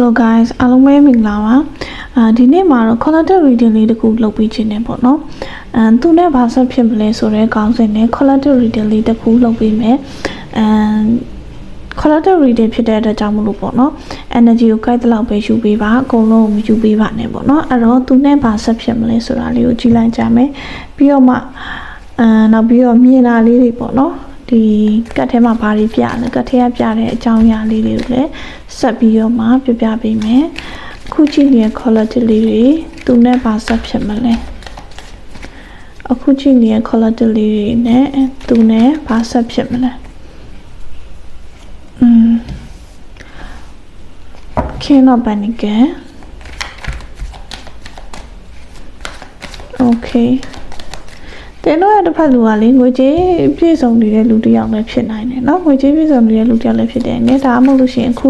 Hello guys အားလုံးပဲမင်္ဂလာပါအာဒီနေ့မှာတော့ collective reading လေးတစ်ခုလုပ်ပြီးခြင်းနဲ့ပေါ့နော်အမ်သူနဲ့ဘာဆက်ဖြစ်မလဲဆိုတော့ခေါင်းစဉ်နဲ့ collective reading လေးတစ်ခုလုပ်ပြီးမယ်အမ် collective reading ဖြစ်တဲ့အတွက်ကြောင့်မလို့ပေါ့နော် energy ကိုကိုက်တဲ့လောက်ပဲယူပေးပါအကုန်လုံးကိုမယူပေးပါနဲ့ပေါ့နော်အဲ့တော့သူနဲ့ဘာဆက်ဖြစ်မလဲဆိုတာလေးကိုကြည့်လိုက်ကြမယ်ပြီးတော့မှအမ်နောက်ပြီးတော့မြင်လာလေးတွေပေါ့နော် ဒီကတ်ထဲမှာဘာတွေပြလဲကတ်ထဲကပြတဲ့အကြောင်းအရာလေးတွေကိုလည်းဆက်ပြီးတော့မှပြပြပေးမယ်အခုကြည့်နေတဲ့ quality လေးတွေသူနဲ့ဘာဆက်ဖြစ်မလဲအခုကြည့်နေတဲ့ quality လေးတွေနဲ့သူနဲ့ဘာဆက်ဖြစ်မလဲอืม King of Panic Okay တင်တော့ရတစ်ဖက်လူကလေငွေကြေးပြည့်စုံနေတဲ့လူတစ်ယောက်လည်းဖြစ်နိုင်တယ်နော်ငွေကြေးပြည့်စုံနေတဲ့လူတစ်ယောက်လည်းဖြစ်တယ်ငါဒါမှမဟုတ်လို့ရှိရင်အခု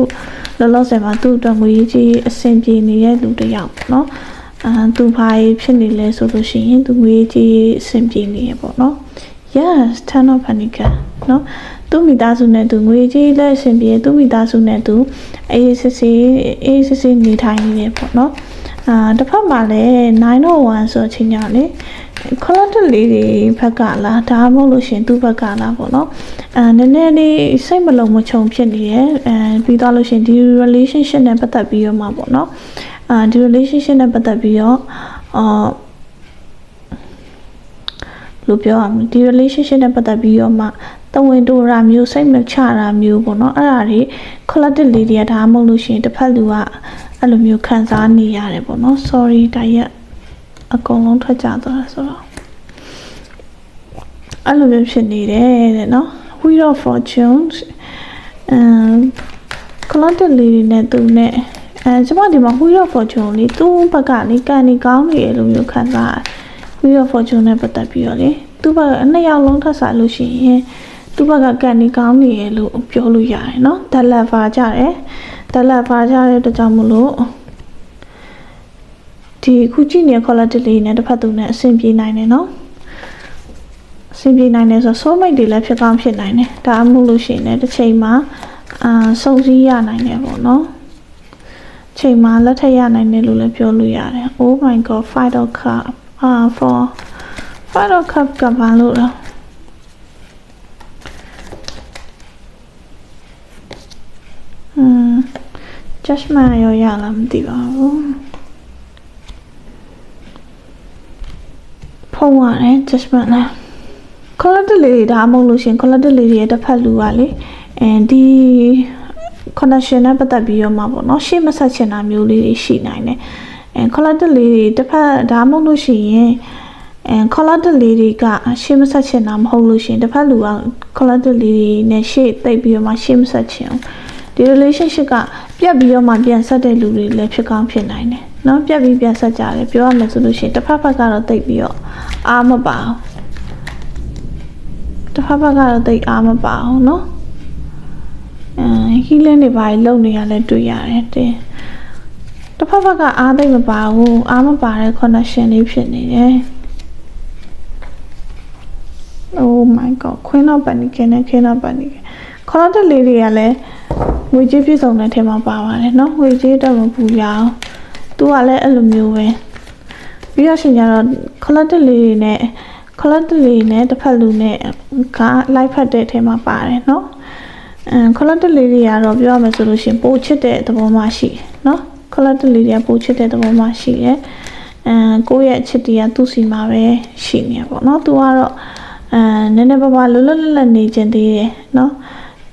လောလောဆယ်မှာသူ့အတွက်ငွေကြေးအဆင်ပြေနေတဲ့လူတစ်ယောက်နော်အာသူဘာဖြစ်နေလဲဆိုလို့ရှိရင်သူငွေကြေးအဆင်ပြေနေရပေါ့နော် yes turn off panic နော်သူ့မိသားစုနဲ့သူငွေကြေးလက်အဆင်ပြေသူ့မိသားစုနဲ့သူအေးစစ်စစ်အေးစစ်စစ်နေထိုင်နေတယ်ပေါ့နော်အာတစ်ဖက်မှာလည်း901ဆိုအချင်းညာလေ ခလတ်လေးတွေဘက်ကလားဒါမှမဟုတ်လို့ရှင်သူ့ဘက်ကလားပေါ့နော်အဲနည်းနည်းလေးစိတ်မလုံးမချုံဖြစ်နေရဲ့အဲပြီးတော့လို့ရှင်ဒီ relationship နဲ့ပတ်သက်ပြီးတော့မှပေါ့နော်အာဒီ relationship နဲ့ပတ်သက်ပြီးတော့အာလို့ပြောရမလဲဒီ relationship နဲ့ပတ်သက်ပြီးတော့မှတဝင်တူရာမျိုးစိတ်မချတာမျိုးပေါ့နော်အဲ့ဒါတွေ collective လေးတွေကဒါမှမဟုတ်လို့ရှိရင်တစ်ဖက်လူကအဲ့လိုမျိုးခံစားနေရတယ်ပေါ့နော် sorry ဒါရက် အကုန်လုံးထွက်ကြသွားတာဆိုတော့အဲ့လိုမျိုးဖြစ်နေတယ်တဲ့နော် Wheel of Fortune အမ် collective လေးတွေနဲ့သူနဲ့အဲကျမဒီမှာ Wheel of Fortune လေးသူ့ဘက်ကလေကန်နေကောင်းနေတယ်လို့မျိုးခံစားရတယ် Wheel of Fortune နဲ့ပတ်သက်ပြီးတော့လေသူ့ဘက်ကနှစ်ယောက်လုံးထပ်စားလို့ရှိရင်သူ့ဘက်ကကန်နေကောင်းနေရလို့ပြောလို့ရတယ်နော်ဒလက်ဖာကြတယ်ဒလက်ဖာကြတဲ့အတွက်ကြောင့်မလို့ ဒီခုကြည့်နေတဲ့ quality လေးနဲ့တစ်ဖက်သူနဲ့အဆင်ပြေနိုင်တယ်နော်အဆင်ပြေနိုင်တယ်ဆိုတော့ soul mate တွေလည်းဖြစ်ကောင်းဖြစ်နိုင်တယ်ဒါအမှုလို့ရှိရင်လည်းတစ်ချိန်မှာအာစုံစည်းရနိုင်တယ်ပေါ့နော်ချိန်မှာလက်ထက်ရနိုင်တယ်လို့လည်းပြောလို့ရတယ် oh my god fight of cup ah for fight of cup ကဘာလို့လဲอืม judgment ရောရလားမသိပါဘူး ဖုံး ရတယ် judgment နဲ့ collective လေးတွေဒါမှမဟုတ်လို့ရှရင် collective လေးတွေရဲ့တစ်ဖက်လူကလေအဲဒီ connection နဲ့ပတ်သက်ပြီးတော့မှပေါ့နော်ရှေ့မဆက်ချင်တာမျိုးလေးတွေရှိနိုင်တယ်အဲ collective လေးတွေတစ်ဖက်ဒါမှမဟုတ်လို့ရှိရင်အဲ collective လေးတွေကရှေ့မဆက်ချင်တာမဟုတ်လို့ရှရင်တစ်ဖက်လူက collective လေးတွေနဲ့ရှေ့တိတ်ပြီးတော့မှရှေ့မဆက်ချင်အောင်ဒီ relationship ကပြတ်ပြီးတော့မှပြန်ဆက်တဲ့လူတွေလည်းဖြစ်ကောင်းဖြစ်နိုင်တယ် เนาะပြတ်ပြီးပြန်ဆက်ကြတယ်ပြောရမယ်ဆိုလို့ရှိရင်တစ်ဖက်ဖက်ကတော့တိတ်ပြီးတော့အားမပါဘူးတစ်ဖက်ဖက်ကတော့တိတ်အားမပါဘူးเนาะအဲ healing တွေဘာတွေလုပ်နေရလဲတွေ့ရတယ်တင်တစ်ဖက်ဖက်ကအားသိမ့်မပါဘူးအားမပါတဲ့ connection လေးဖြစ်နေတယ် Oh my god Queen of Panic နဲ့ King of Panic ခေါင်းတက်လေးတွေကလည်းငွေကြေးပြည့်စုံတဲ့ထဲမှာပါပါတယ်เนาะငွေကြေးတော့မပူရအောင် သူကလည်းအဲ့လိုမျိုးပဲပြီးတော့ရှင်ကြတော့ခလတ်တက်လေးတွေနဲ့ခလတ်တက်လေးနဲ့တစ်ဖက်လူနဲ့ကလိုက်ဖက်တဲ့ထဲမှာပါတယ်เนาะအဲခလတ်တက်လေးတွေကတော့ပြောရမယ်ဆိုလို့ရှင်ပိုချစ်တဲ့သဘောမှရှိတယ်เนาะခလတ်တက်လေးတွေကပိုချစ်တဲ့သဘောမှရှိတယ်အဲကိုယ့်ရဲ့အချစ်တရားသူ့စီမှာပဲရှိနေရပေါ့เนาะသူကတော့အဲနည်းနည်းပါးပါးလွတ်လွတ်လပ်လပ်နေခြင်းသေးတယ်เนาะ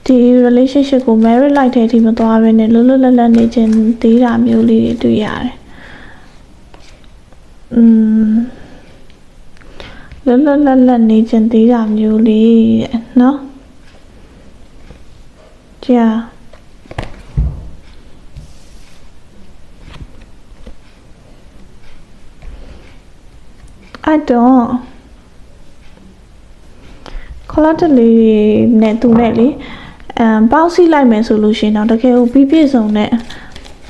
ဒီ relationship ကို married life တဲ့အထိမသွားဘဲနဲ့လွတ်လွတ်လပ်လပ်နေခြင်းသေးတာမျိုးလေးတွေတွေ့ရတယ်။อืมလွတ်လွတ်လပ်လပ်နေခြင်းသေးတာမျိုးလေးတဲ့နော်။ကြာအဲ့တော့ခလတ်တလေးနဲ့သူနဲ့လေ အမ်ပေါင်းစည်းလိုက်မယ်ဆိုလို့ရှိရင်တော့တကယ်ကိုပြီးပြည့်စုံတဲ့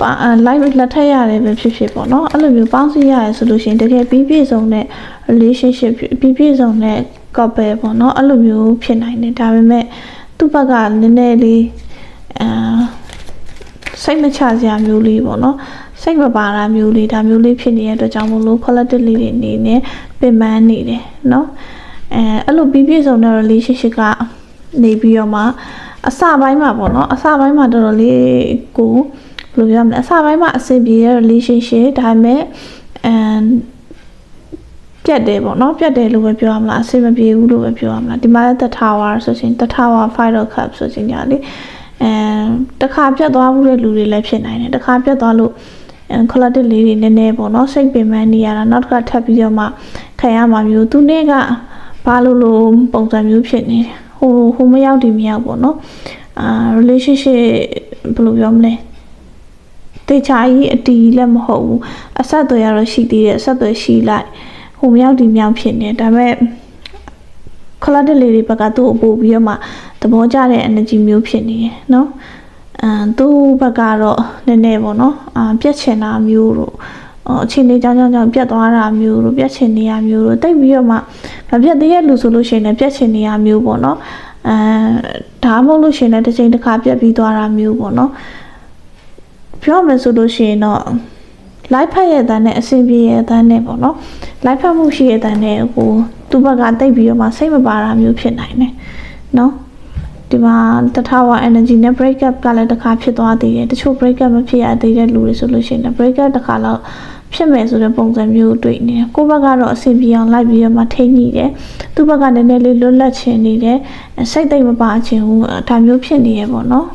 ပါအ live လက်ထက်ရတယ်ပဲဖြစ်ဖြစ်ပေါ့နော်အဲ့လိုမျိုးပေါင်းစည်းရတယ်ဆိုလို့ရှိရင်တကယ်ပြီးပြည့်စုံတဲ့ relationship ပြီးပြည့်စုံတဲ့ couple ပေါ့နော်အဲ့လိုမျိုးဖြစ်နိုင်တယ်ဒါပေမဲ့သူ့ဘက်ကနည်းနည်းလေးအာစိတ်မချစရာမျိုးလေးပေါ့နော်စိတ်မပါတာမျိုးလေးဒါမျိုးလေးဖြစ်နေတဲ့အတွက်ကြောင့်မို့လို့ quality လေးတွေအနေနဲ့ပင်ပန်းနေတယ်နော်အဲအဲ့လိုပြီးပြည့်စုံတဲ့ relationship ကနေပြီးတော့မှ အစပိုင်းမှာပေါ့နော်အစပိုင်းမှာတော်တော်လေးကိုဘယ်လိုပြောမလဲအစပိုင်းမှာအဆင်ပြေတဲ့ relationship ဒါပေမဲ့အမ်ပြတ်တယ်ပေါ့နော်ပြတ်တယ်လို့ပဲပြောရမလားအဆင်မပြေဘူးလို့ပဲပြောရမလားဒီမှာလည်း the tower ဆိုရှင် the tower fighter cup ဆိုရှင်ညာလေအဲတခါပြတ်သွားမှုတဲ့လူတွေလည်းဖြစ်နိုင်တယ်တခါပြတ်သွားလို့အဲခလတ်လေးတွေနည်းနည်းပေါ့နော်စိတ်ပင်ပန်းနေရတာနောက်တစ်ခါထပ်ပြီးတော့မှခံရမှာမျိုးသူနဲ့ကဘာလို့လို့ပုံစံမျိုးဖြစ်နေတယ် ဟိုဟိုမရောက်ဒီမရောက်ပေါ့နော်အာ relationship ဘယ်လိုပြောမလဲတေချာကြီးအတီးလည်းမဟုတ်ဘူးအဆက်အသွယ်ရတော့ရှိသေးတယ်အဆက်အသွယ်ရှိလိုက်ဟိုမရောက်ဒီမရောက်ဖြစ်နေဒါပေမဲ့ခလတ်လေးတွေဘက်ကသူ့အပူပြီးတော့မှသဘောကျတဲ့ energy မျိုးဖြစ်နေတယ်နော်အမ်သူ့ဘက်ကတော့နည်းနည်းပေါ့နော်အာပြက်ချင်တာမျိုးတို့ အော်အချိန်လေးကြောင်းကြောင်းကြောင်းပြတ်သွားတာမျိုးတို့ပြတ်ချင်နေရမျိုးတို့တိတ်ပြီးတော့မှမပြတ်သေးတဲ့လူဆိုလို့ရှိရင်လည်းပြတ်ချင်နေရမျိုးပေါ့နော်အဲဒါမှမဟုတ်လို့ရှိရင်လည်းတစ်ချိန်တစ်ခါပြတ်ပြီးသွားတာမျိုးပေါ့နော်ပြောမယ်ဆိုလို့ရှိရင်တော့ live ဖတ်ရဲ့အတန်းနဲ့အဆင်ပြေရဲ့အတန်းနဲ့ပေါ့နော် live ဖတ်မှုရှိရဲ့အတန်းနဲ့ဟိုသူ့ဘက်ကတိတ်ပြီးတော့မှစိတ်မပါတာမျိုးဖြစ်နိုင်တယ်နော်ဒီမှာတထဝ energy နဲ့ break up ကလည်းတစ်ခါဖြစ်သွားသေးတယ်တချို့ break up မဖြစ်ရသေးတဲ့လူတွေဆိုလို့ရှိရင်လည်း break up တစ်ခါတော့ ဖြစ်မယ်ဆိုတဲ့ပုံစံမျိုးတွေ့နေတယ်ကိုယ့်ဘက်ကတော့အဆင်ပြေအောင်လိုက်ပြီးတော့မှထိညိတယ်သူ့ဘက်ကနည်းနည်းလေးလွတ်လပ်ချင်နေတယ်စိတ်သိမ့်မပါချင်ဘူးဒါမျိုးဖြစ်နေရပေါ့နော်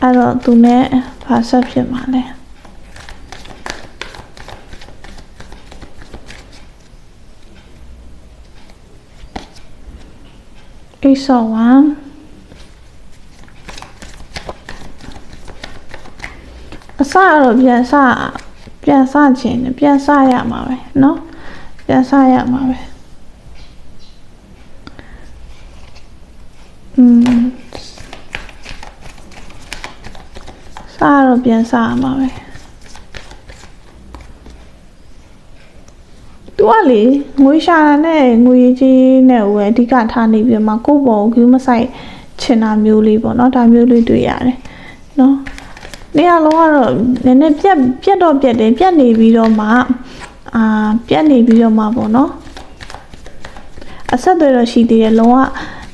အဲ့တော့သူနဲ့ဘာဆက်ဖြစ်မှာလဲ Ace of Wands အစကတော့ပြန်စ ပြန်စခြင်းနဲ့ပြန်စရမှာပဲเนาะပြန်စရမှာပဲอืมစတော့ပြန်စရမှာပဲသူကလေငွေရှာတာနဲ့ငွေကြီးနဲ့ဝယ်အဓိကထားနေပြီးတော့မှကိုယ့်ဘောကိုကူးမဆိုင်ချင်တာမျိုးလေးပေါ့နော်ဒါမျိုးလေးတွေ့ရတယ်နော် နေရာလုံးကတော့နည်းနည်းပြက်ပြက်တော့ပြက်တယ်ပြက်နေပြီးတော့မှအာပြက်နေပြီးတော့မှပေါ့နော်အဆက်အသွယ်တော့ရှိသေးတယ်လုံးဝ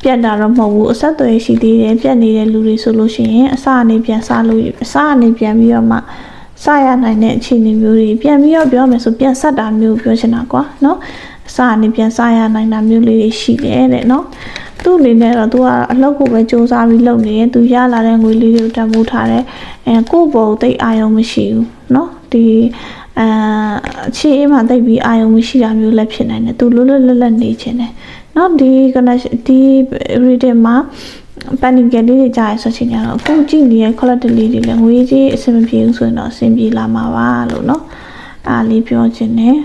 ပြက်တာတော့မဟုတ်ဘူးအဆက်အသွယ်ရှိသေးတယ်ပြက်နေတဲ့လူတွေဆိုလို့ရှိရင်အစအနေပြန်စလို့အစအနေပြန်ပြီးတော့မှစရနိုင်တဲ့အခြေအနေမျိုးတွေပြန်ပြီးတော့ပြောမယ်ဆိုပြန်ဆက်တာမျိုးပြောချင်တာကွာเนาะအ စာနေပြန်စာရနိုင်တာမျိုးလေးတွေရှိတယ်တဲ့နော်သူ့အနေနဲ့တော့သူကအလောက်ကိုပဲစ조사ပြီးလုပ်နေတယ်သူရလာတဲ့ငွေလေးတွေကိုတန်ဖိုးထားတယ်အဲကို့ဘုံတိတ်အာယုံမရှိဘူးနော်ဒီအဲအခြေအေးမှာတိတ်ပြီးအာယုံမရှိတာမျိုးလည်းဖြစ်နိုင်တယ်သူလွတ်လွတ်လပ်လပ်နေခြင်းတယ်နော်ဒီ connection ဒီ reading မှာပန်နီကလေးတွေကြားရဆိုချင်တယ်အခုကြည့်နေတဲ့ collector လေးတွေလည်းငွေကြီးအဆင်မပြေဘူးဆိုရင်တော့အဆင်ပြေလာမှာပါလို့နော်အားလေးပြောချင်တယ်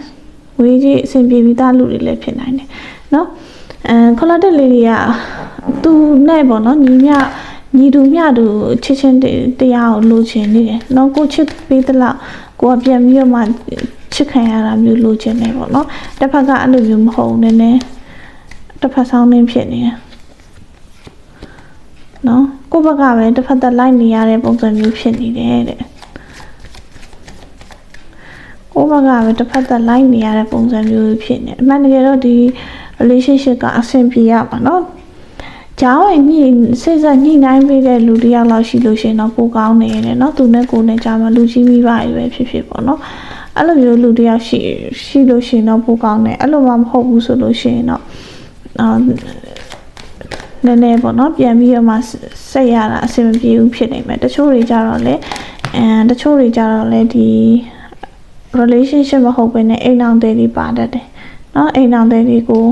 ငွေကြီးအဆင်ပြေပြီးသားလူတွေလည်းဖြစ်နိုင်တယ်เนาะအဲ quality လေးတွေကသူနဲ့ပေါ့နော်ညီမြညီတူမြတူချစ်ချင်းတရားကိုလိုချင်နေတယ်เนาะကိုချစ်ပေးသလောက်ကိုကပြန်ပြီးတော့မှချစ်ခံရတာမျိုးလိုချင်တယ်ပေါ့နော်တစ်ဖက်ကအဲ့လိုမျိုးမဟုတ်ဘူးနည်းနည်းတစ်ဖက်ဆောင်နေဖြစ်နေတယ်နော်ကိုယ့်ဘက်ကပဲတစ်ဖက်သက်လိုက်နေရတဲ့ပုံစံမျိုးဖြစ်နေတယ်တဲ့ ကိုယ့်ဘက်ကပဲတစ်ဖက်သက်လိုက်နေရတဲ့ပုံစံမျိုးဖြစ်နေအမှန်တကယ်တော့ဒီ relationship ကအဆင်ပြေရမှာနော်ကျောင်းဝင်ညှိစိတ်ဆက်ညှိနှိုင်းပေးတဲ့လူတစ်ယောက်လောက်ရှိလို့ရှိရင်တော့ပိုကောင်းနေတယ်เนาะသူနဲ့ကိုယ်နဲ့ကြာမှလူကြီးမိဘတွေပဲဖြစ်ဖြစ်ပေါ့နော်အဲ့လိုမျိုးလူတစ်ယောက်ရှိရှိလို့ရှိရင်တော့ပိုကောင်းတယ်အဲ့လိုမှမဟုတ်ဘူးဆိုလို့ရှိရင်တော့အာနည်းနည်းပေါ့နော်ပြန်ပြီးတော့မှစိတ်ရတာအဆင်မပြေဘူးဖြစ်နေမယ်တချို့တွေကြတော့လေအဲတချို့တွေကြတော့လေဒီ relationship မဟုတ်ဘဲနဲ့အိမ်အောင်တဲ့တွေပါတတ်တယ်เนาะအိမ်အောင်တဲ့တွေကို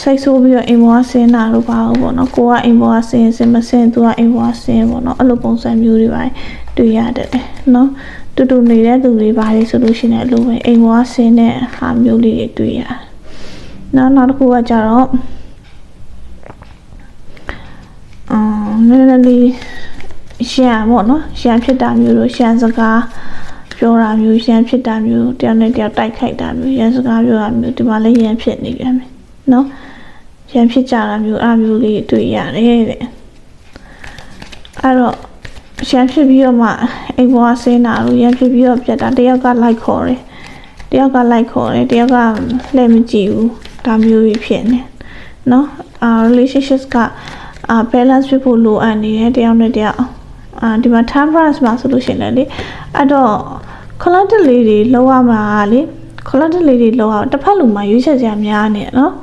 စိတ်ဆိုးပြီးတော့အိမ်ပေါ်ဆင်းတာလို့ပါဘူးပေါ့နော်ကိုကအိမ်ပေါ်ဆင်းဆင်းမဆင်းသူကအိမ်ပေါ်ဆင်းပေါ့နော်အဲ့လိုပုံစံမျိုးတွေပါတွေ့ရတတ်တယ်နော်တူတူနေတဲ့သူတွေပါလေဆိုလို့ရှိရင်လည်းအဲ့လိုပဲအိမ်ပေါ်ဆင်းတဲ့ဟာမျိုးလေးတွေတွေ့ရတယ်နောက်နောက်တစ်ခုကကြတော့အာနည်းနည်းလေးရှမ်းပေါ့နော်ရှမ်းဖြစ်တာမျိုးတို့ရှမ်းစကား ပြောတာမျိုးရှမ်းဖြစ်တာမျိုးတယောက်နဲ့တယောက်တိုက်ခိုက်တာမျိုးရန်စကားပြောတာမျိုးဒီမှာလည်းရန်ဖြစ်နေပြန်ပြီနော်ရန်ဖြစ်ကြတာမျိုးအဲ့မျိုးလေးတွေ့ရတယ်တဲ့အဲ့တော့ရန်ဖြစ်ပြီးတော့မှအိမ်ပေါ်ကဆင်းတာလို့ရန်ဖြစ်ပြီးတော့ပြတ်တာတယောက်ကလိုက်ခေါ်တယ်တယောက်ကလိုက်ခေါ်တယ်တယောက်ကလည်းမကြည့်ဘူးဒါမျိုးကြီးဖြစ်နေနော်အာ relationships ကအာ balance ဖြစ်ဖို့လိုအပ်နေတယ်တယောက်နဲ့တယောက်အာဒီမှာ time balance မှာဆိုလို့ရှိရင်လည်းလေအဲ့တော့ collective လေးတွေလောက်ရမှာလေ collective လေးတွေလောက်ရတစ်ဖက်လူမှာရွေးချယ်ကြများနေနော်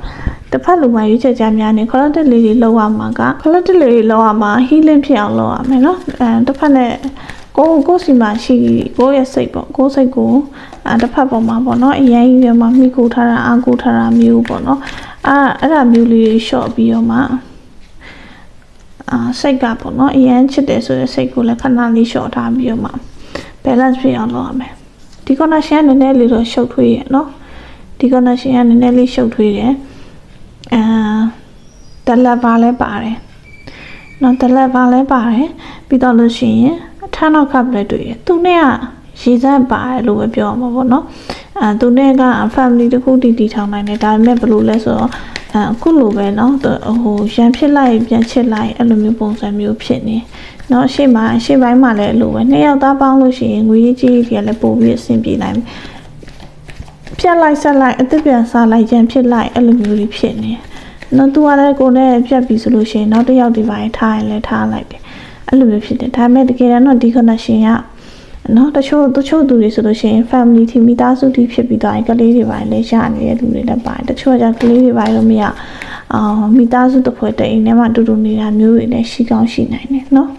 တစ်ဖက်လူမှာရွေးချယ်ကြများနေ collective လေးတွေလောက်ရမှာက collective လေးတွေလောက်ရမှာ healing ဖြစ်အောင်လောက်ရမယ်နော်အဲတစ်ဖက်နဲ့ကိုယ်ကိုယ်စီမှာရှိကိုယ့်ရဲ့စိတ်ပေါ့ကိုယ်စိတ်ကိုအဲတစ်ဖက်ပေါ်မှာပေါ့နော်အရင်ကြီးတွေမှာမိကိုထားတာအာကိုထားတာမျိုးပေါ့နော်အာအဲ့ဒါမျိုးလေးတွေ short ပြီးတော့မှအာစိတ်ကပေါ့နော်အရင်ချစ်တယ်ဆိုရင်စိတ်ကိုလည်းခဏလေး short ထားပြီးတော့မှ balance ဖြစ်အောင်လုပ်ရမယ်ဒီ connection ကနည်းနည်းလေးတော့ရှုပ်ထွေးရနော်ဒီ connection ကနည်းနည်းလေးရှုပ်ထွေးတယ်အာတလက်ပါလဲပါတယ်နော်တလက်ပါလဲပါတယ်ပြီးတော့လို့ရှိရင်အထနောက် cup လည်းတွေ့ရသူနဲ့ကရေစက်ပါတယ်လို့ပဲပြောမှာပေါ့နော် အဲသူနဲ့က family တစ်ခုတည်တည်ထောင်နိုင်တယ်ဒါပေမဲ့ဘယ်လိုလဲဆိုတော့အဲအခုလိုပဲเนาะဟိုရန်ဖြစ်လိုက်ပြန်ချစ်လိုက်အဲ့လိုမျိုးပုံစံမျိုးဖြစ်နေเนาะရှေ့မှာရှေ့ပိုင်းမှာလည်းအဲ့လိုပဲနှစ်ယောက်သားပေါင်းလို့ရှိရင်ငွေကြီးကြီးတွေကလည်းပို့ပြီးအဆင်ပြေနိုင်မယ်ဖြတ်လိုက်ဆက်လိုက်အသက်ပြန်စားလိုက်ကြံဖြစ်လိုက်အဲ့လိုမျိုးတွေဖြစ်နေနော်သူကလည်းကိုယ်နဲ့ဖြတ်ပြီးဆိုလို့ရှိရင်နောက်တစ်ယောက်ဒီပိုင်းထားရင်လည်းထားလိုက်တယ်အဲ့လိုမျိုးဖြစ်တယ်ဒါပေမဲ့တကယ်တော့ဒီ connection က နော်တချို့တချို့သူတွေဆိုလို့ရှိရင် family ทีမိသားစုတီဖြစ်ပြီးသွားရင်ကလေးတွေပိုင်းလည်းရနေတဲ့လူတွေလည်းပါတယ်တချို့ကကလေးတွေပိုင်းလို့မရအာမိသားစုတစ်ဖွဲ့တအိမ်ထဲမှာတူတူနေတာမျိုးတွေလည်းရှိကောင်းရှိနိုင်တယ်နော်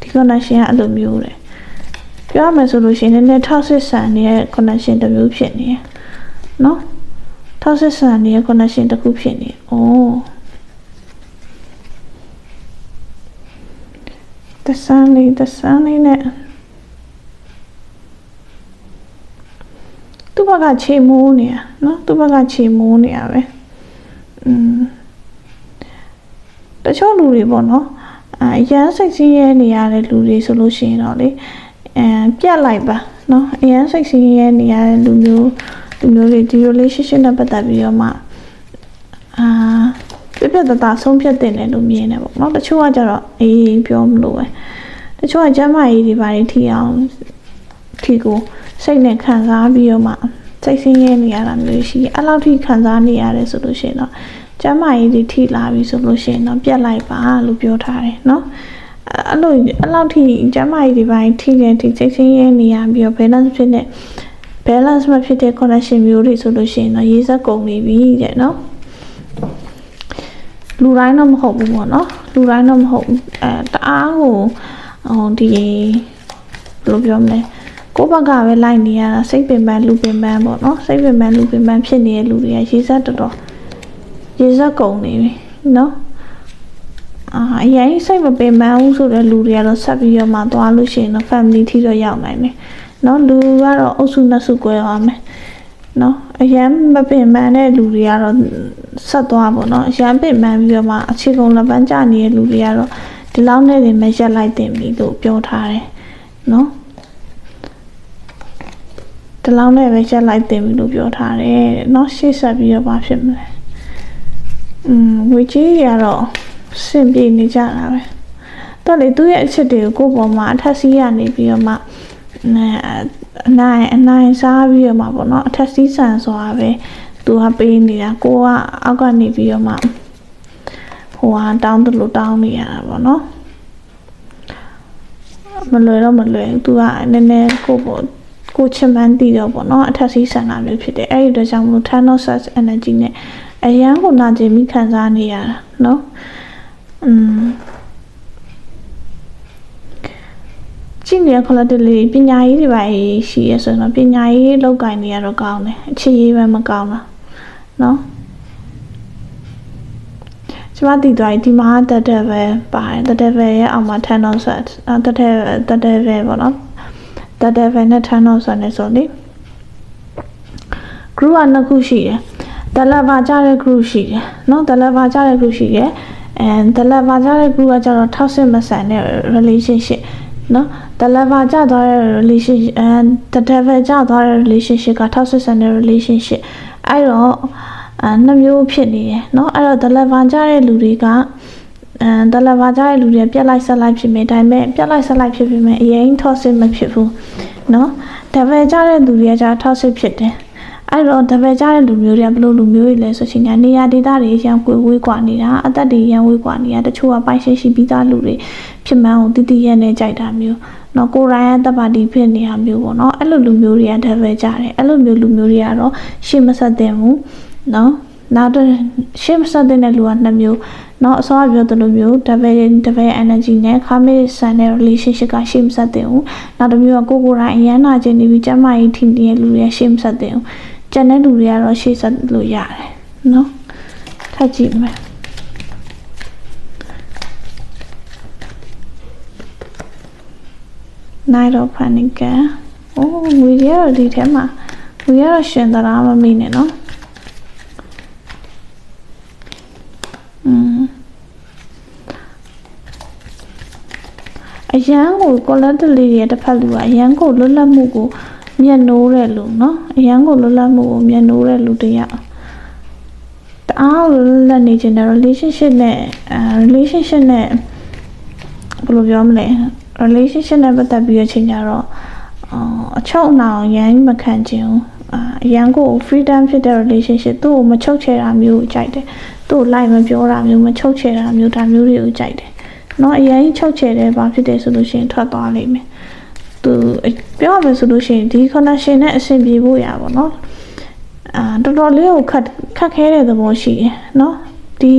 ဒီ connection ကအဲ့လိုမျိုးတယ်ပြောရမယ်ဆိုလို့ရှိရင်လည်းထောက်ဆစ်ဆန်နေတဲ့ connection တစ်မျိုးဖြစ်နေတယ်နော်ထောက်ဆစ်ဆန်နေတဲ့ connection တစ်ခုဖြစ်နေ။အိုးတဆန်းလေးတဆန်းလေးနဲ့ သူ့ဘက်ကခြေမိုးနေရနော်သူ့ဘက်ကခြေမိုးနေရပဲ။อืมတချို့လူတွေပေါ့နော်အရန်စိတ်ဆင်းရဲနေရတဲ့လူတွေဆိုလို့ရှိရင်တော့လေအဲပြတ်လိုက်ပါနော်အရန်စိတ်ဆင်းရဲနေရတဲ့လူမျိုးလူမျိုးတွေဒီ relationship နဲ့ပတ်သက်ပြီးတော့မှအာပြပြတသားဆုံးဖြတ်တင်တယ်လို့မြင်တယ်ပေါ့နော်တချို့ကကြတော့အေးပြောမလို့ပဲတချို့ကကျမ်းမာရေးတွေဘာတွေထီအောင်ထီကို စိတ်နဲ့ခံစားပြီးတော့မှစိတ်ဆင်းရဲနေရတာမျိုးရှိအဲ့လောက်ထိခံစားနေရတယ်ဆိုလို့ရှိရင်တော့ကျမ်းမာရေးတွေထိလာပြီဆိုလို့ရှိရင်တော့ပြတ်လိုက်ပါလို့ပြောထားတယ်နော်အဲ့လိုအဲ့လောက်ထိကျမ်းမာရေးတွေပိုင်းထိတယ်ထိစိတ်ဆင်းရဲနေရပြီးတော့ balance ဖြစ်နေ balance မဖြစ်တဲ့ connection မျိုးတွေဆိုလို့ရှိရင်တော့ရေးစက်ကုန်နေပြီတဲ့နော်လူတိုင်းတော့မဟုတ်ဘူးပေါ့နော်လူတိုင်းတော့မဟုတ်ဘူးအဲတအားကိုဟိုဒီဘယ်လိုပြောမလဲ ကိုယ့်ဘက်ကပဲလိုက်နေရတာစိတ်ပင်ပန်းလူပင်ပန်းပေါ့နော်စိတ်ပင်ပန်းလူပင်ပန်းဖြစ်နေတဲ့လူတွေကရေးစက်တော်တော်ရေးစက်ကုန်နေပြီနော်အာအရင်စိတ်မပင်ပန်းဘူးဆိုတဲ့လူတွေကတော့ဆက်ပြီးတော့မှသွားလို့ရှိရင်တော့ family ထိတော့ရောက်နိုင်တယ်နော်လူကတော့အုပ်စုနှစ်စု꿰ရမယ်နော်အရန်မပင်ပန်းတဲ့လူတွေကတော့ဆက်သွားပေါ့နော်အရန်ပင်ပန်းပြီးတော့မှအခြေကုံလက်ပန်းကျနေတဲ့လူတွေကတော့ဒီလောက်နဲ့တင်မရက်လိုက်တင်ပြီလို့ပြောထားတယ်နော် ဒီလောက်နဲ့ပဲရက်လိုက်တင်ပြီလို့ပြောထားတယ်နော်ရှေ့ဆက်ပြီးတော့ဘာဖြစ်မလဲอืมဝေကြီးတွေကတော့စင်ပြေနေကြတာပဲတော့လေသူ့ရဲ့အချက်တွေကိုကိုယ့်ပေါ်မှာအထက်စီးရနေပြီးတော့မှအနိုင်အနိုင်စားပြီးတော့မှပေါ့နော်အထက်စီးဆန်စွာပဲသူကပေးနေတာကိုကအောက်ကနေပြီးတော့မှဟိုဟာတောင်းတယ်လို့တောင်းနေရတာပေါ့နော်မလွယ်တော့မလွယ်သူကနည်းနည်းကိုပေါ့ ကိုချင်မှန်းသိတော့ပေါ့နော်အထက်စီးဆန္ဒလေးဖြစ်တယ်အဲ့ဒီအတွက်ကြောင့်မလို့ tunnel search energy နဲ့အရန်ကိုနာကျင်ပြီးခံစားနေရတာနော်อืมကြည့်နေ collective လေးပညာရေးတွေပါရှိရဆိုတော့ပညာရေးလောက်ကင်တွေကတော့ကောင်းတယ်အခြေရေးပဲမကောင်းလားနော်ကျမတည်သွားရင်ဒီမှာတက်တက်ပဲပါတယ်တက်တက်ပဲရဲ့အောက်မှာ10 on set တက်တက်တက်တက်ပဲပေါ့နော် တက်တက်ပဲနဲ့10 on set နဲ့ဆိုလေ group ကနှစ်ခုရှိတယ်တလဘာကြတဲ့ group ရှိတယ်เนาะတလဘာကြတဲ့ group ရှိတယ်အဲတလဘာကြတဲ့ group ကကျတော့ထောက်စစ်မဆန်တဲ့ relationship နော် the level ကျသွားတဲ့ relationship အဲ the level ကျသွားတဲ့ relationship ကထောက်ဆက်ဆံတဲ့ relationship အဲ့တော့အဲနှစ်မျိုးဖြစ်နေတယ်เนาะအဲ့တော့ the level ကျတဲ့လူတွေက အဲတလဘာကြတဲ့လူတွေပြက်လိုက်ဆက်လိုက်ဖြစ်မယ်ဒါပေမဲ့ပြက်လိုက်ဆက်လိုက်ဖြစ်ဖြစ်မယ်အရင် toxic မဖြစ်ဘူးเนาะတပယ်ကြတဲ့လူတွေကကြာ toxic ဖြစ်တယ်အဲ့တော့တပယ်ကြတဲ့လူမျိုးတွေကဘယ်လိုလူမျိုးတွေလဲဆိုရှင်ညာနေရာဒေသတွေရန်ကွေဝေးกว่าနေတာအသက်တွေရန်ဝေးกว่าနေတာတချို့ကပိုင်ရှိရှိပြီးသားလူတွေဖြစ်မှန်းကိုတည်တည်ရဲနေကြိုက်တာမျိုးเนาะကိုရိုင်းအသက်ပါတီဖြစ်နေတာမျိုးပေါ့เนาะအဲ့လိုလူမျိုးတွေကတပယ်ကြတယ်အဲ့လိုမျိုးလူမျိုးတွေကတော့ရှေ့မဆက်သင့်ဘူးเนาะ နောက်တစ်ရှေ့ဆက်တဲ့လူကနှစ်မျိုးနောက်အစောကပြောသလိုမျိုး double double energy နဲ့ karmic sun နဲ့ relationship ကရှေ့မဆက်တဲ့ဦးနောက်တစ်မျိုးကကိုကိုယ်တိုင်အရန်နာခြင်းနေပြီးကျမကြီးထင်တဲ့လူတွေရှေ့မဆက်တဲ့ဦးကျန်တဲ့လူတွေကတော့ရှေ့ဆက်လို့ရတယ်နော်ထပ်ကြည့်မယ်နိုင်တော့ဖန်နေကအိုးငွေရတော့ဒီထဲမှာငွေရတော့ရှင်သလားမမိနဲ့နော် အရန်ကို collective လေးတွေတစ်ဖက်လူကအရန်ကိုလွတ်လပ်မှုကိုမျက်နှိုးတဲ့လူနော်အရန်ကိုလွတ်လပ်မှုကိုမျက်နှိုးတဲ့လူတယောက်တအားလွတ်လပ်နေခြင်းတဲ့ relationship နဲ့အဲ relationship နဲ့ဘယ်လိုပြောမလဲ relationship နဲ့ပတ်သက်ပြီးရချင်းကြတော့အချုပ်အနှောင်ရမ်းမခံခြင်းအရန်ကို freedom ဖြစ်တဲ့ relationship သူ့ကိုမချုပ်ချယ်တာမျိုးကိုကြိုက်တယ်သူ့ကိုလိုက်မပြောတာမျိုးမချုပ်ချယ်တာမျိုးဒါမျိုးတွေကိုကြိုက်တယ် เนาะအရင်ချုပ်ချယ်တယ်ဘာဖြစ်တယ်ဆိုလို့ရှိရင်ထွက်သွားလိမ့်မယ်သူပြောရမယ်ဆိုလို့ရှိရင်ဒီ connection နဲ့အဆင်ပြေဖို့ရပါတော့အာတော်တော်လေးကိုခက်ခက်ခဲတဲ့သဘောရှိတယ်เนาะဒီ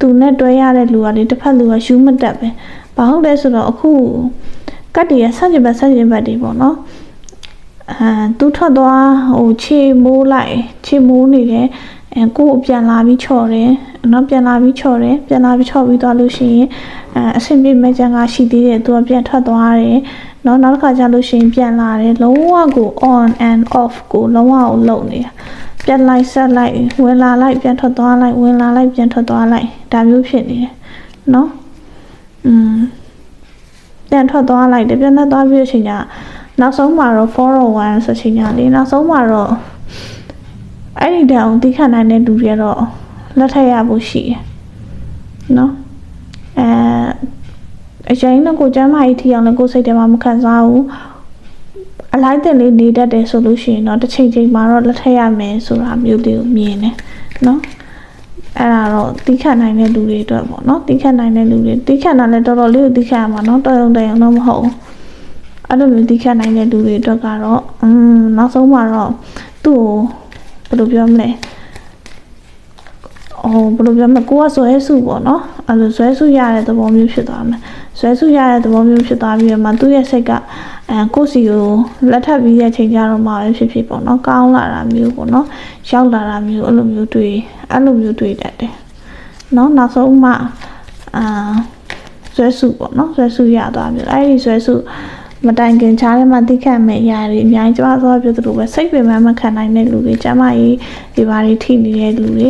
သူနဲ့တွဲရတဲ့လူကလေတစ်ဖက်လူကယူမတက်ပဲဘာဟုတ်လဲဆိုတော့အခုကတ်တည်းဆက်ကျင်ဘက်ဆက်ကျင်ဘက်တွေပေါ့နော်အာသူထွက်သွားဟိုခြေမိုးလိုက်ခြေမိုးနေတယ် အဲကိုယ်ပြန်လာပြီးချော်တယ်နော်ပြန်လာပြီးချော်တယ်ပြန်လာပြီးချော်ပြီးသွားလို့ရှိရင်အဲအဆင်ပြေမဲ့ကြံကရှိသေးတယ်သူကပြန်ထွက်သွားတယ်နော်နောက်တစ်ခါကျလို့ရှိရင်ပြန်လာတယ်လုံးဝကို on and off ကိုလုံးဝကိုလုံနေတာပြန်လိုက်ဆက်လိုက်ဝင်လာလိုက်ပြန်ထွက်သွားလိုက်ဝင်လာလိုက်ပြန်ထွက်သွားလိုက်ဒါမျိုးဖြစ်နေတယ်နော်อืมပြန်ထွက်သွားလိုက်တယ်ပြန်ထွက်သွားပြီးအချိန်ကျနောက်ဆုံးမှာတော့401ဆိုချိန်ကျလေနောက်ဆုံးမှာတော့ အဲ့ဒီတောင်တိခတ်နိုင်တဲ့လူတွေကတော့လက်ထပ်ရဖို့ရှိတယ်နော်အဲအရင်ကကိုကျမ်းမာရေးထီအောင်လည်းကိုစိတ်ထဲမှာမခံစားဘူးအလိုက်တဲ့လေးနေတတ်တယ်ဆိုလို့ရှိရင်တော့တစ်ချိန်ချိန်မှာတော့လက်ထပ်ရမယ်ဆိုတာမျိုးလေးကိုမြင်တယ်နော်အဲ့ဒါတော့တိခတ်နိုင်တဲ့လူတွေအတွက်ပေါ့နော်တိခတ်နိုင်တဲ့လူတွေတိခတ်တာလည်းတော်တော်လေးကိုတိခတ်ရမှာနော်တော်ရုံတရုံတော့မဟုတ်ဘူးအဲ့လိုမျိုးတိခတ်နိုင်တဲ့လူတွေအတွက်ကတော့อืมနောက်ဆုံးမှာတော့သူ့ကို ဘယ်လိုပြောမလဲအော်ဘယ်လိုပြောမလဲကိုကဇွဲစုပေါ့နော်အဲ့လိုဇွဲစုရတဲ့သဘောမျိုးဖြစ်သွားမယ်ဇွဲစုရတဲ့သဘောမျိုးဖြစ်သွားပြီးတော့မှသူ့ရဲ့စိတ်ကအဲကိုစီကိုလက်ထပ်ပြီးတဲ့ချိန်ကျတော့မှပဲဖြစ်ဖြစ်ပေါ့နော်ကောင်းလာတာမျိုးပေါ့နော်ရောက်လာတာမျိုးအဲ့လိုမျိုးတွေ့အဲ့လိုမျိုးတွေ့တတ်တယ်နော်နောက်ဆုံးမှအာဇွဲစုပေါ့နော်ဇွဲစုရသွားမျိုးအဲ့ဒီဇွဲစု မတိုင်ခင်ချားထဲမှာတိခတ်မဲ့ຢာတွေအများကြီးကျမသွားပြောသလိုပဲစိတ်ပင်မမခံနိုင်တဲ့လူတွေကျမကြီးဒီဘာတွေထိနေတဲ့လူတွေ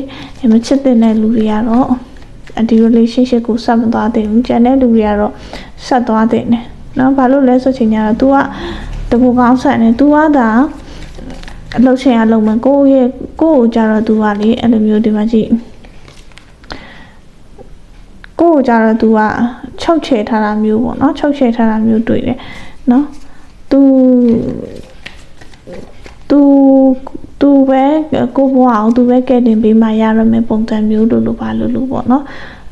မချစ်တဲ့လူတွေကတော့ဒီ relationship ကိုဆက်မသွားသင့်ဘူးကျန်တဲ့လူတွေကတော့ဆက်သွားသင့်တယ်နော်ဘာလို့လဲဆိုချင်ကြတော့ तू ကတကူကောင်းဆန်တယ် तू ကဒါအလုပ်ချင်အလုပ်မကိုယ့်ရဲ့ကိုယ့်ကိုကြတော့ तू ကလေအဲ့လိုမျိုးဒီမှာကြည့်ကိုယ့်ကိုကြတော့ तू ကချုပ်ချယ်ထားတာမျိုးပေါ့နော်ချုပ်ချယ်ထားတာမျိုးတွေ့တယ် နော်သူသူသူပဲကိုဘွားအောင်သူပဲကဲတင်ပေးမှရရမယ်ပုံစံမျိုးလို့လို့ပါလို့လို့ပေါ့နော်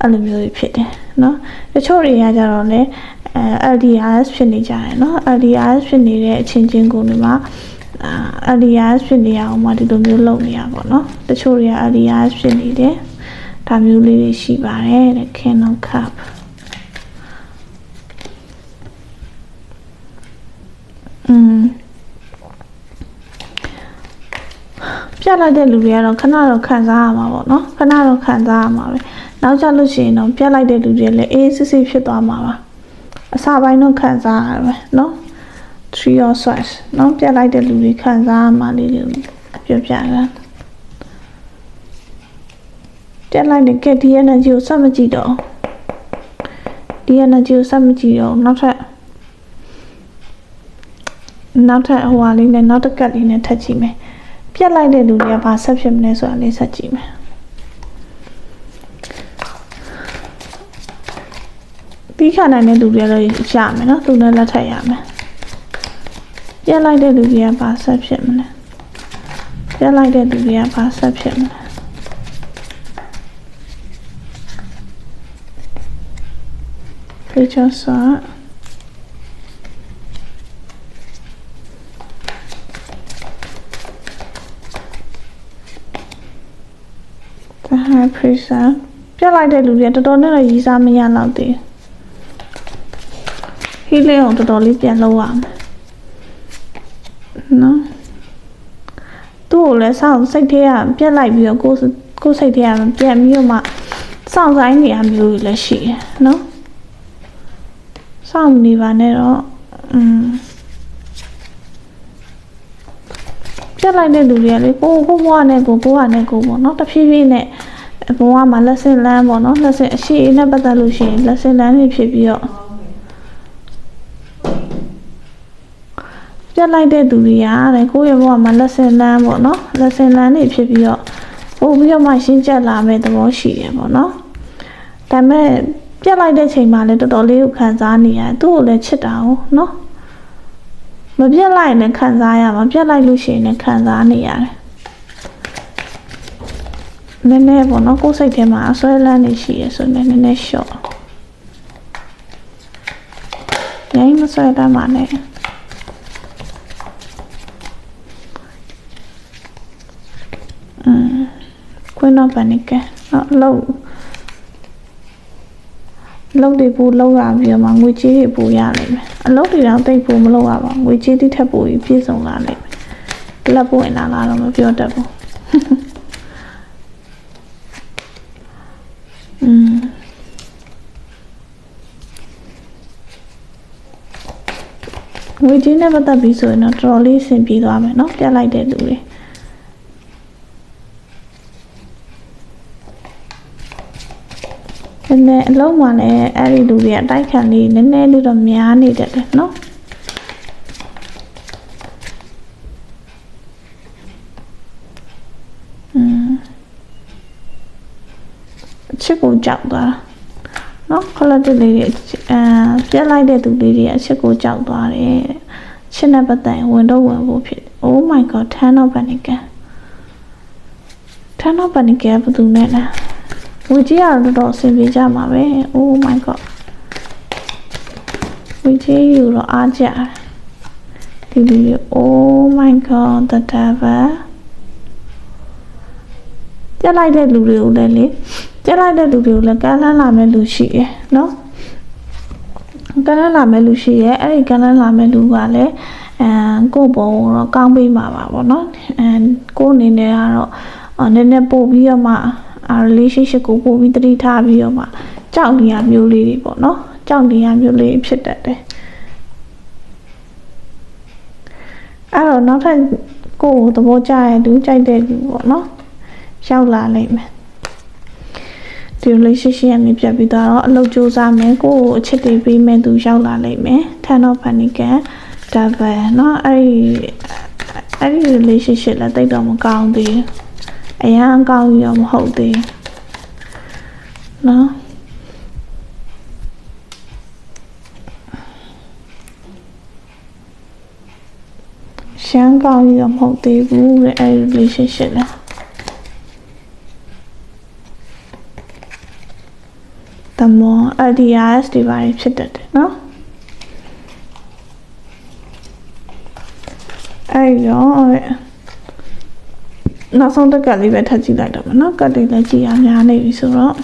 အဲ့လိုမျိုးဖြစ်တယ်နော်တချို့တွေကကြတော့လေအဲ LDRS ဖြစ်နေကြတယ်နော် LDRS ဖြစ်နေတဲ့အချင်းချင်းကိုဒီမှာအာ LDRS ဖြစ်နေရအောင်မှဒီလိုမျိုးလုပ်နေရပါတော့တချို့တွေက LDRS ဖြစ်နေတယ်ဒါမျိုးလေးတွေရှိပါတယ်တဲ့ Canon Cup တ်လိုက်တဲ့လူတွေကတော့ခဏတော့ခံစားရမှာပေါ့နော်ခဏတော့ခံစားရမှာပဲနောက်ကျလို့ရှိရင်တော့ပြတ်လိုက်တဲ့လူတွေလည်းအေးစစ်စစ်ဖြစ်သွားမှာပါအစာပိုင်းတော့ခံစားရမှာနော် three or six နော်ပြတ်လိုက်တဲ့လူတွေခံစားရမှာလေးတွေပြောပြတာပြတ်လိုက်တဲ့ကက်ဒီ energy ကိုစက်မကြည့်တော့ဒီ energy ကိုစက်မကြည့်တော့နောက်ထပ်နောက်ထပ်ဟိုဟာလေးနဲ့နောက်တစ်ကက်လေးနဲ့ထပ်ကြည့်မယ်။ ပြက်လိုက်တဲ့လူတွေကဘာဆက်ဖြစ်မလဲဆိုတာလေးဆက်ကြည့်မယ်တီးခါနိုင်တဲ့လူတွေလည်းရမယ်နော်သူနဲ့လက်ထပ်ရမယ်ပြက်လိုက်တဲ့လူတွေကဘာဆက်ဖြစ်မလဲပြက်လိုက်တဲ့လူတွေကဘာဆက်ဖြစ်မလဲဖေချောစာ ဒါဟာပရိစာပြက်လိုက်တဲ့လူတွေကတော်တော်နဲ့တော့ရီးစားမရတော့သေးဘူးဟီလေးအောင်တော်တော်လေးပြန်လောက်ရမယ်နော်သူ့ကိုလည်းစောင့်စိတ်ထဲကပြက်လိုက်ပြီးတော့ကိုယ်ကိုယ်စိတ်ထဲကပြန်ပြီးတော့မှစောင့်ဆိုင်နေရမျိုးတွေလည်းရှိတယ်နော်စောင့်နေပါနဲ့တော့อืมပြက်လိုက်တဲ့လူတွေကလေကိုကိုဘွားနဲ့ကိုကိုကနဲ့ကိုပေါ့နော်တဖြည်းဖြည်းနဲ့ ဘဝမှာလက်ဆင့်လန်းပေါ့နော်လက်ဆင့်အရှိနဲ့ပတ်သက်လို့ရှိရင်လက်ဆင့်လန်းနေဖြစ်ပြီးတော့ပြက်လိုက်တဲ့သူတွေကတဲ့ကိုယ့်ရဲ့ဘဝမှာလက်ဆင့်လန်းပေါ့နော်လက်ဆင့်လန်းနေဖြစ်ပြီးတော့ပို့ပြီးတော့မှရှင်းကျက်လာမဲ့သဘောရှိတယ်ပေါ့နော်ဒါပေမဲ့ပြက်လိုက်တဲ့ချိန်မှာလည်းတော်တော်လေးကိုခံစားနေရတယ်သူ့ကိုလည်းချစ်တာ哦နော်မပြက်လိုက်ရင်လည်းခံစားရမှာပြက်လိုက်လို့ရှိရင်လည်းခံစားနေရတယ် နည်းနည်းပေါ့နော်ကိုယ်စိတ်ထဲမှာအစွဲလန်းနေရှိရဆိုရင်လည်းနည်းနည်းလျှော့ရိုင်းမစွဲတတ်ပါနဲ့อืมခွင်းတော့ပန်နေကဲနော်အလုံးအလုံးတွေပို့လောက်ရပြီးတော့မှငွေကြေးတွေပို့ရနိုင်မယ်အလုံးတွေတော့တိတ်ပို့မလောက်ရပါဘူးငွေကြေးတိထက်ပို့ပြီးပြည့်စုံလာနိုင်မယ်လက်ပို့ရင်လာလာတော့မပြောတတ်ဘူး ငွေကြေးနဲ့ပတ်သက်ပြီးဆိုရင်တော့တော်တော်လေးအဆင်ပြေသွားမယ်เนาะပြတ်လိုက်တဲ့လူတွေနည်းနည်းအလုံးမှလည်းအဲ့ဒီလူတွေအတိုက်ခံလေးနည်းနည်းလေးတော့များနေတတ်တယ်เนาะอืม အချစ်ကိုကြောက်သွားတာ နော် collective လေးတွေအဲပြက်လိုက်တဲ့သူလေးတွေအချစ်ကိုကြောက်သွားတယ်ချစ်နဲ့ပတ်သက်ဝင်တော့ဝင်ဖို့ဖြစ် Oh my god 10 of panic 10 of panic ဘယ်သူနဲ့လဲဝီကြီးကတော့တော်တော်အဆင်ပြေကြမှာပဲ Oh my god ဝီကြီးယူတော့အားကြဒီလူတွေ Oh my god the devil ပြက်လိုက်တဲ့လူတွေကိုလည်းလေ ပြက်လိုက်တဲ့လူတွေကိုလည်းကမ်းလှမ်းလာမဲ့လူရှိရယ်နော်ကမ်းလှမ်းလာမဲ့လူရှိရယ်အဲ့ဒီကမ်းလှမ်းလာမဲ့လူကလည်းအဲကိုယ့်ဘောတော့ကောင်းပေးမှာပါဗောနော်အဲကိုယ့်အနေနဲ့ကတော့နည်းနည်းပို့ပြီးတော့မှ relationship ကိုပို့ပြီးတတိထားပြီးတော့မှကြောက်နေရမျိုးလေးတွေပေါ့နော်ကြောက်နေရမျိုးလေးဖြစ်တတ်တယ်အဲ့တော့နောက်ထပ်ကိုယ့်ကိုသဘောကျရတဲ့လူကြိုက်တဲ့လူပေါ့နော်ရောက်လာလိမ့်မယ် ဒီ relationship ကနေပြတ်ပြီးတော့အလုပ်ကြိုးစားမယ်ကိုယ့်ကိုအချစ်တွေပေးမယ်သူရောက်လာလိမ့်မယ်ထန်တော့ပန်နီကန်ဒါပဲเนาะအဲ့ဒီအဲ့ဒီ relationship လည်းတိတ်တော့မကောင်းသေးဘူးအရန်ကောင်းရောမဟုတ်သေးဘူးเนาะရှမ်းကောင်းရောမဟုတ်သေးဘူးတဲ့အဲ့ဒီ relationship လည်း တမော LDRS တွေပါဖြစ်တတ်တယ်နော်အဲ့တော့နောက်ဆုံးတက်ကလေးပဲထပ်ကြည့်လိုက်တော့မနော်ကတ်တွေလည်းကြည့်ရများနေပြီဆိုတော့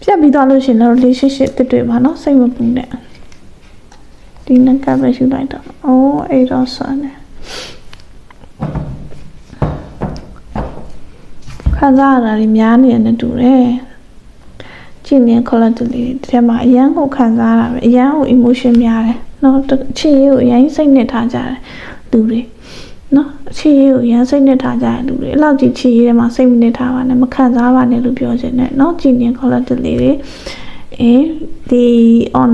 ပြတ်ပြီးသွားလို့ရှိရင်တော့ relationship တစ်တွေပါနော်စိတ်မပူနဲ့ဒီနကပဲယူလိုက်တော့အိုးအဲ့တော့ဆန်တယ် ခံစားရတာတွေများနေတယ်နဲ့တူတယ်ကြည့်နေ quality လေးဒီထဲမှာအရန်ကိုခံစားရတာပဲအရန်ကို emotion များတယ်နော်ချစ်ရေးကိုအရန်စိတ်နဲ့ထားကြတယ်လူတွေနော်ချစ်ရေးကိုအရန်စိတ်နဲ့ထားကြတယ်လူတွေအဲ့လောက်ကြီးချစ်ရေးထဲမှာစိတ်မနဲ့ထားပါနဲ့မခံစားပါနဲ့လို့ပြောချင်တယ်နော်ကြည့်နေ quality လေးတွေအေးဒီ on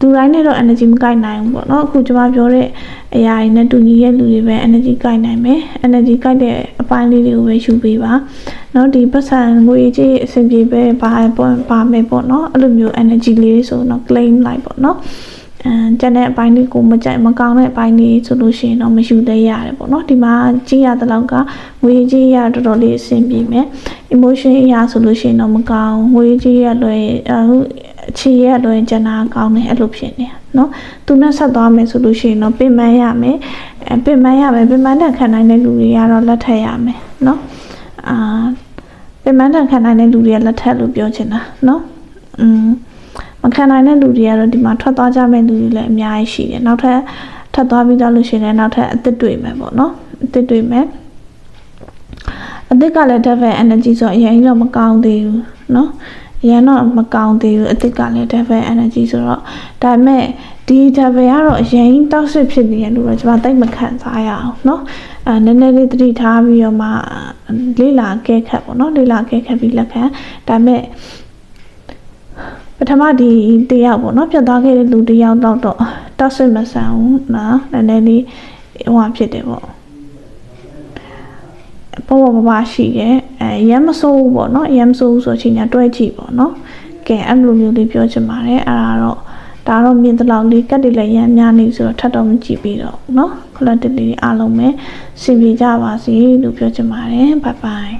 သူတိုင်းနဲ့တော့ energy မကိုက်နိုင်ဘူးပေါ့နော်အခုကျွန်မပြောတဲ့အရာတွေနဲ့တူညီတဲ့လူတွေပဲ energy ကိုက်နိုင်မယ် energy ကိုက်တဲ့အပိုင်းလေးတွေကိုပဲယူပေးပါနော်ဒီပတ်စံငွေကြီးအဆင်ပြေပဲဘာပေါ့ပါမယ်ပေါ့နော်အဲ့လိုမျိုး energy လေးဆိုတော့ claim လိုက်ပေါ့နော်အဲကျန်တဲ့အပိုင်းလေးကိုမကြိုက်မကောင်းတဲ့အပိုင်းလေးဆိုလို့ရှိရင်တော့မယူသေးရတယ်ပေါ့နော်ဒီမှာကြည့်ရတဲ့လောက်ကငွေကြီးရတော်တော်လေးအဆင်ပြေမယ် emotion ရဆိုလို့ရှိရင်တော့မကောင်းငွေကြီးရလွယ် ခုချီရလွယ်ကျန်တာကောင်းတယ်အဲ့လိုဖြစ်နေเนาะသူနဲ့ဆက်သွားမယ်ဆိုလို့ရှိရင်တော့ပြင်ပန်းရမယ်အဲပြင်ပန်းရမယ်ပြင်ပန်းတဲ့ခံနိုင်တဲ့လူတွေကတော့လက်ထက်ရမယ်เนาะအာပြင်ပန်းတဲ့ခံနိုင်တဲ့လူတွေကလက်ထက်လို့ပြောချင်တာเนาะอืมမခံနိုင်တဲ့လူတွေကတော့ဒီမှာထွက်သွားကြမယ့်လူတွေလည်းအများကြီးရှိတယ်နောက်ထပ်ထပ်သွားပြီးတော့လို့ရှိရင်လည်းနောက်ထပ်အသစ်တွေ့မယ်ပေါ့เนาะအသစ်တွေ့မယ် အသစ်ကလည်း devil energy ဆိုတော့အရင်ကြီးတော့မကောင်းသေးဘူးเนาะ အရင်တော့မကောင်းသေးဘူးအသစ်ကလည်း devil energy ဆိုတော့ဒါပေမဲ့ဒီ devil ကတော့အရင်တောက်စစ်ဖြစ်နေရလို့တော့ကျွန်မတိတ်မခံစားရအောင်เนาะအဲနည်းနည်းလေးသတိထားပြီးတော့မှလေးလာကဲခတ်ပေါ့เนาะလေးလာကဲခတ်ပြီးလက်ခံဒါပေမဲ့ပထမဒီတယောက်ပေါ့เนาะပြတ်သွားခဲ့တဲ့လူတယောက်တော့တော့တောက်စစ်မဆန်ဘူးနော်နည်းနည်းလေးဟိုဟာဖြစ်တယ်ပေါ့ ပေါ်ပေါ်ပါပါရှိတယ်အဲရမ်းမဆိုးဘူးပေါ့နော်ရမ်းမဆိုးဘူးဆိုအချိန်ညာတွဲကြည့်ပေါ့နော်ကဲအဲ့လိုမျိုးလေးပြောချင်ပါတယ်အဲ့ဒါတော့ဒါတော့မြင်တဲ့လောက်လေးကတ်တွေလည်းရမ်းများနေဆိုတော့ထပ်တော့မကြည့်ပြီးတော့နော်ခလတ်တစ်လေးအားလုံးပဲစင်ပြေကြပါစေလို့ပြောချင်ပါတယ်ဘိုင်ဘိုင်